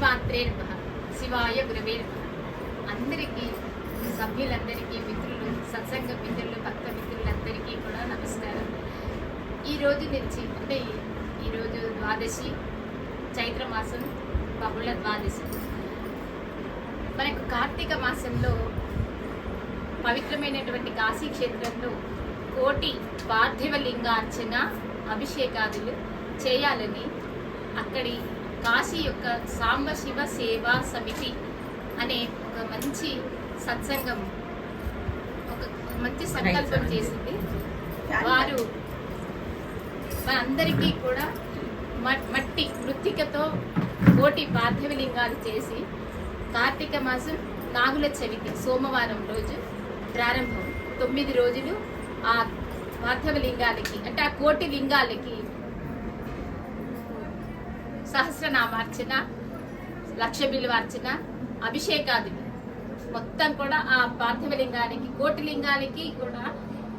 శ్రీమాత్రే నమ. శివాయ గురవే నమ. అందరికీ సభ్యులందరికీ మిత్రులు సత్సంగ మిత్రులు భక్త మిత్రులందరికీ కూడా నమస్కారం. ఈ రోజు నుంచి అంటే ఈ- ఈరోజు ద్వాదశి చైత్రమాసం బహుళ ద్వాదశి. మనకు కార్తీక మాసంలో పవిత్రమైనటువంటి కాశీ క్షేత్రంలో కోటి పార్థివ లింగార్చన అభిషేకాదులు చేయాలని అక్కడి కాశీ యొక్క సాంబశివ సేవా సమితి అనే ఒక మంచి సత్సంగం ఒక మంచి సంకల్పం చేసింది. వారు మనందరికీ కూడా మట్టి మృత్తికతో కోటి పార్థివ లింగాలు చేసి కార్తీక మాసం నాగుల చవితి సోమవారం రోజు ప్రారంభం. తొమ్మిది రోజులు ఆ పార్థివ లింగాలకి అంటే ఆ కోటి లింగాలకి సహస్రనామార్చన లక్ష బిల్వార్చన అభిషేకాదులు మొత్తం కూడా ఆ పార్థివలింగానికి కోటిలింగానికి కోటి కూడా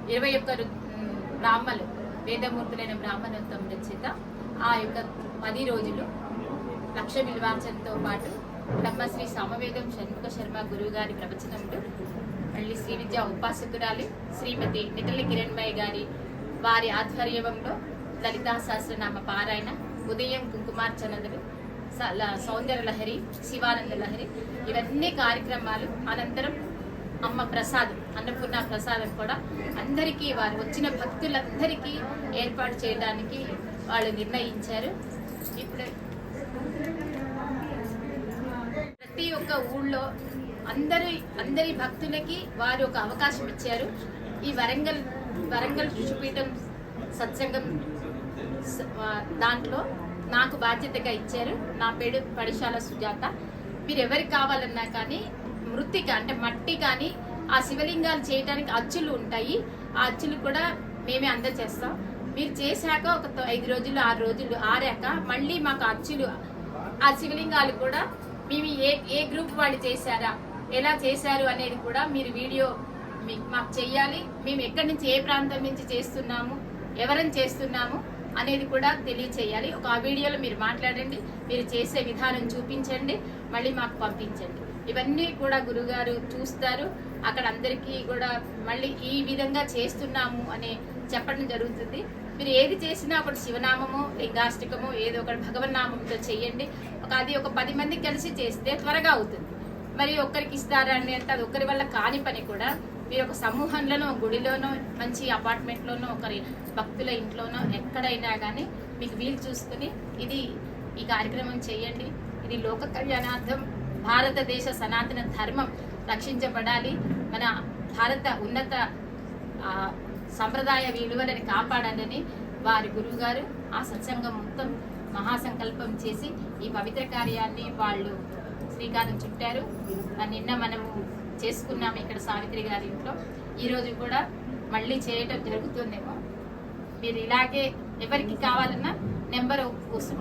ఇరవై ఒక్క రు- బ్రాహ్మలు వేదమూర్తులైన బ్రాహ్మణత్వం రచిత. ఆ యొక్క పది రోజులు లక్ష బిల్వార్చనతో పాటు బ్రహ్మశ్రీ సమవేదం షణ్ముఖ శర్మ గురువు గారి ప్రవచనములు మళ్ళీ శ్రీ విద్య ఉపాసకురాలి శ్రీమతి నిటలి కిరణ్మయ్య గారి వారి ఆధ్వర్యంలో లలితా సహస్రనామ పారాయణ ఉదయం కుంకుమార్చనలు స- ల- సౌందర్య లహరి శివానంద లహరి ఇవన్నీ కార్యక్రమాలు. అనంతరం అమ్మ ప్రసాదం అన్నపూర్ణ ప్రసాదం కూడా అందరికీ వారు వచ్చిన భక్తులందరికీ ఏర్పాటు చేయడానికి వాళ్ళు నిర్ణయించారు. ఇప్పుడు ప్రతి ఒక్క ఊళ్ళో అందరి అందరి భక్తులకి వారు ఒక అవకాశం ఇచ్చారు. ఈ వరంగల్ వరంగల్ ఋషిపీఠం సత్సంగం దాంట్లో నాకు బాధ్యతగా ఇచ్చారు. నా పేరు పడిశాల సుజాత. మీరు ఎవరికి కావాలన్నా కానీ మృతిక అంటే మట్టి కానీ ఆ శివలింగాలు చేయడానికి అచ్చులు ఉంటాయి. ఆ అచ్చులు కూడా మేమే అందజేస్తాం. మీరు చేశాక ఒక ఐదు రోజులు ఆరు రోజులు ఆరాక మళ్ళీ మాకు అచ్చులు ఆ శివలింగాలు కూడా మేము ఏ ఏ గ్రూప్ వాళ్ళు చేశారా ఎలా చేశారు అనేది కూడా మీరు వీడియో మాకు చెయ్యాలి. మేము ఎక్కడి నుంచి ఏ ప్రాంతం నుంచి చేస్తున్నాము ఎవరని చేస్తున్నాము అనేది కూడా తెలియచేయాలి. ఒక ఆ వీడియోలో మీరు మాట్లాడండి మీరు చేసే విధానం చూపించండి మళ్ళీ మాకు పంపించండి. ఇవన్నీ కూడా గురుగారు చూస్తారు. అక్కడ అందరికీ కూడా మళ్ళీ ఈ విధంగా చేస్తున్నాము అనే చెప్పడం జరుగుతుంది. మీరు ఏది చేసినా ఒకటి శివనామము లింగాష్టకము ఏదో ఒకటి భగవన్నామంతో చేయండి. ఒక అది ఒక పది మంది కలిసి చేస్తే త్వరగా అవుతుంది. మరి ఒక్కరికి ఇస్తారా అని అంటే అది ఒక్కరి వల్ల కాని పని కూడా మీరు ఒక సమూహంలోనో గుడిలోనో మంచి అపార్ట్మెంట్లోనో ఒకరి భక్తుల ఇంట్లోనో ఎక్కడైనా కానీ మీకు వీలు చూసుకుని ఇది ఈ కార్యక్రమం చేయండి. ఇది లోక కళ్యాణార్థం భారతదేశ సనాతన ధర్మం రక్షించబడాలి. మన భారత ఉన్నత సంప్రదాయ విలువలని కాపాడాలని వారి గురువుగారు ఆ సత్సంగం మొత్తం మహాసంకల్పం చేసి ఈ పవిత్ర కార్యాన్ని వాళ్ళు శ్రీకారం చుట్టారు. నిన్న మనము చేసుకున్నాము ఇక్కడ సావిత్రి గారి ఇంట్లో. ఈరోజు కూడా మళ్ళీ చేయటం జరుగుతుందేమో. మీరు ఇలాగే ఎవరికి కావాలన్నా నెంబర్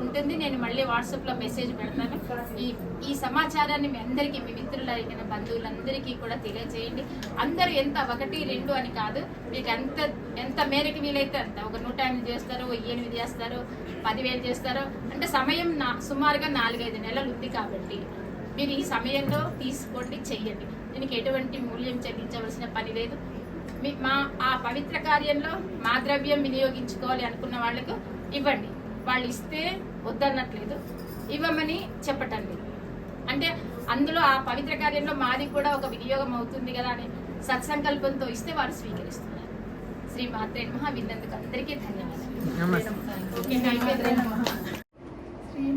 ఉంటుంది నేను మళ్ళీ వాట్సాప్లో మెసేజ్ పెడతాను. ఈ ఈ సమాచారాన్ని మీ అందరికీ మీ మిత్రులు అడిగిన బంధువులందరికీ కూడా తెలియజేయండి. అందరూ ఎంత ఒకటి రెండు అని కాదు మీకు ఎంత ఎంత మేరకు వీలైతే అంత. ఒక నూట ఎనిమిది చేస్తారో ఎనిమిది చేస్తారో పదివేలు చేస్తారో. అంటే సమయం నా సుమారుగా నాలుగైదు నెలలు ఉంది కాబట్టి మీరు ఈ సమయంలో తీసుకోండి చెయ్యండి. దీనికి ఎటువంటి మూల్యం చెల్లించవలసిన పని లేదు. మీ మా ఆ పవిత్ర కార్యంలో మా ద్రవ్యం వినియోగించుకోవాలి అనుకున్న వాళ్ళకు ఇవ్వండి. వాళ్ళు ఇస్తే వద్దన్నట్లేదు. ఇవ్వమని చెప్పటం లేదు అంటే అందులో ఆ పవిత్ర కార్యంలో మాది కూడా ఒక వినియోగం అవుతుంది కదా అని సత్సంకల్పంతో ఇస్తే వారు స్వీకరిస్తున్నారు. శ్రీ మాత్రే నమః. విన్నందుకు అందరికీ ధన్యవాదాలు. ఓకే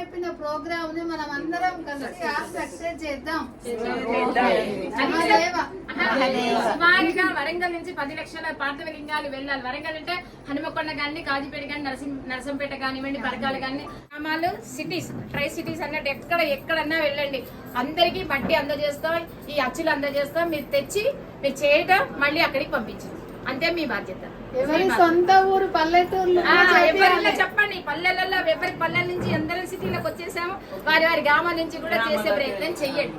చెప్పిన ప్రోగ్రామ్ని మనం అందరం కలిసి సక్సెస్ చేద్దాం. సుమారుగా వరంగల్ నుంచి పది లక్షల పార్థివ లింగాలు వెళ్ళాలి. వరంగల్ అంటే హనుమకొండ కానీ కాజీపేట కానీ నరసింహ నరసంపేట కానివ్వండి పరకాలు కానీ గ్రామాలు సిటీస్ ట్రై సిటీస్ అన్నట్టు ఎక్కడ ఎక్కడన్నా వెళ్ళండి. అందరికీ మట్టి అందజేస్తాం ఈ అచ్చులు అందజేస్తాం. మీరు తెచ్చి మీరు చేయటం మళ్ళీ అక్కడికి పంపించండి. అంతే మీ బాధ్యత. ఎవరి సొంత ఊరు పల్లెటూర్లు చెప్పండి. పల్లెలలో ఎవరి పల్లెల నుంచి అందరం సిటీలకు వచ్చేసాము వారి వారి గ్రామాల నుంచి కూడా చేసే ప్రయత్నం చెయ్యండి.